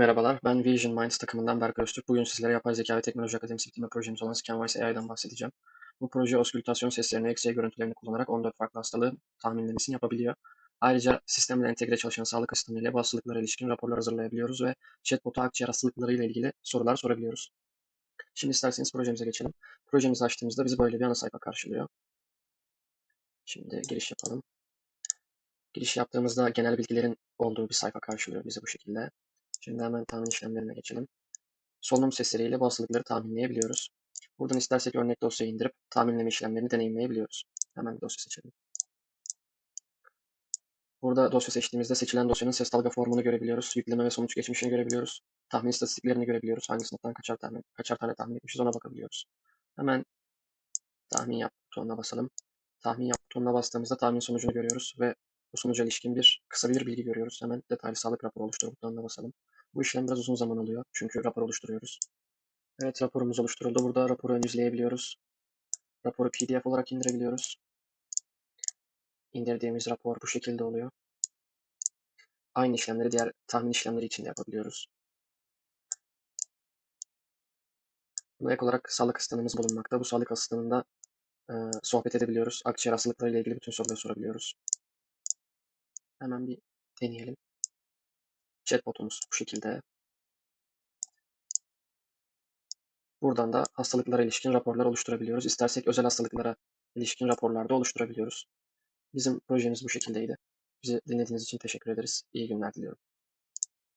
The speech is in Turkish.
Merhabalar, ben Vision Minds takımından Berkay Öztürk. Bugün sizlere Yapay Zeka ve Teknoloji Akademisi bitirme projemiz olan Scanwise AI'dan bahsedeceğim. Bu proje oskültasyon seslerini, X-ray görüntülerini kullanarak 14 farklı hastalığın tahminlemesini yapabiliyor. Ayrıca sistemle entegre çalışan sağlık asistanıyla bu hastalıklara ilişkin raporlar hazırlayabiliyoruz ve chatbot'a akciğer hastalıkları ile ilgili sorular sorabiliyoruz. Şimdi isterseniz projemize geçelim. Projemizi açtığımızda bizi böyle bir ana sayfa karşılıyor. Şimdi giriş yapalım. Giriş yaptığımızda genel bilgilerin olduğu bir sayfa karşılıyor bizi bu şekilde. Şimdi hemen tahmin işlemlerine geçelim. Solunum sesleriyle bu hastalıkları tahminleyebiliyoruz. Buradan istersek örnek dosyayı indirip tahminleme işlemlerini deneyimleyebiliyoruz. Hemen dosya seçelim. Burada dosya seçtiğimizde seçilen dosyanın ses dalga formunu görebiliyoruz. Yükleme ve sonuç geçmişini görebiliyoruz. Tahmin istatistiklerini görebiliyoruz. Hangi sınıftan kaçar tane, kaçar tane tahmin etmişiz ona bakabiliyoruz. Hemen tahmin yap butonuna basalım. Tahmin yap butonuna bastığımızda tahmin sonucunu görüyoruz ve bu sonuca ilişkin bir kısa bir bilgi görüyoruz. Hemen detaylı sağlık raporu oluştur butonuna basalım. Bu işlem biraz uzun zaman alıyor çünkü rapor oluşturuyoruz. Evet raporumuz oluşturuldu. Burada raporu ön yüzleyebiliyoruz. Raporu PDF olarak indirebiliyoruz. İndirdiğimiz rapor bu şekilde oluyor. Aynı işlemleri diğer tahmin işlemleri için de yapabiliyoruz. Buna ek olarak sağlık asistanımız bulunmakta. Bu sağlık asistanında e, sohbet edebiliyoruz. Akciğer hastalıkları ile ilgili bütün soruları sorabiliyoruz. Hemen bir deneyelim. Chatbotumuz bu şekilde. Buradan da hastalıklara ilişkin raporlar oluşturabiliyoruz. İstersek özel hastalıklara ilişkin raporlar da oluşturabiliyoruz. Bizim projemiz bu şekildeydi. Bizi dinlediğiniz için teşekkür ederiz. İyi günler diliyorum.